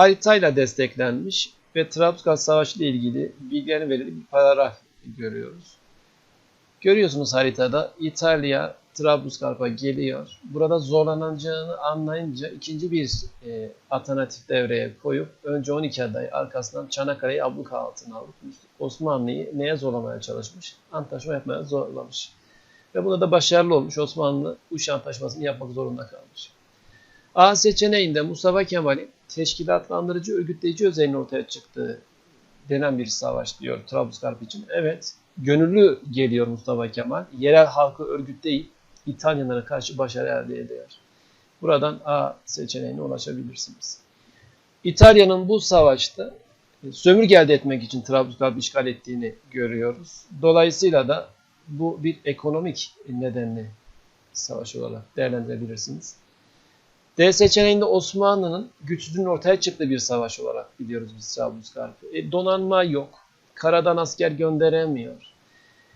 haritayla desteklenmiş ve Trabzonspor Savaşı ile ilgili bilgilerin verildiği bir paragraf görüyoruz. Görüyorsunuz haritada İtalya Trablusgarp'a geliyor. Burada zorlanacağını anlayınca ikinci bir e, alternatif devreye koyup önce 12 aday arkasından Çanakkale'yi abluka altına alıp Osmanlı'yı neye zorlamaya çalışmış? Antlaşma yapmaya zorlamış. Ve bunda da başarılı olmuş. Osmanlı Uş Antlaşması'nı yapmak zorunda kalmış. A seçeneğinde Mustafa Kemal'in teşkilatlandırıcı, örgütleyici özelliğinin ortaya çıktığı denen bir savaş diyor Trablusgarp için. Evet, gönüllü geliyor Mustafa Kemal. Yerel halkı örgütleyip İtalyanlara karşı başarı elde ediyor. Buradan A seçeneğine ulaşabilirsiniz. İtalya'nın bu savaşta e, sömürge elde etmek için Trablusgarp'ı işgal ettiğini görüyoruz. Dolayısıyla da bu bir ekonomik nedenli savaş olarak değerlendirebilirsiniz. D seçeneğinde Osmanlı'nın güçsüzlüğünün ortaya çıktığı bir savaş olarak biliyoruz biz Trablusgarp'ı. E, donanma yok. Karadan asker gönderemiyor.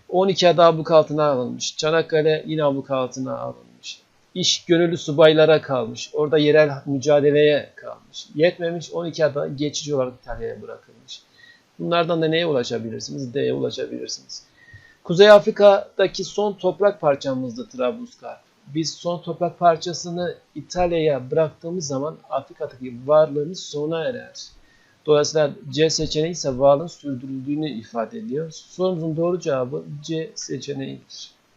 12 adı abluk altına alınmış. Çanakkale yine abluk altına alınmış. İş gönüllü subaylara kalmış. Orada yerel mücadeleye kalmış. Yetmemiş 12 ada geçici olarak İtalya'ya bırakılmış. Bunlardan da neye ulaşabilirsiniz? D'ye ulaşabilirsiniz. Kuzey Afrika'daki son toprak parçamızdı Trablusgarp. Biz son toprak parçasını İtalya'ya bıraktığımız zaman Afrika'daki varlığımız sona erer. Dolayısıyla C seçeneği ise varlığın sürdürüldüğünü ifade ediyor. Sorumuzun doğru cevabı C seçeneğidir.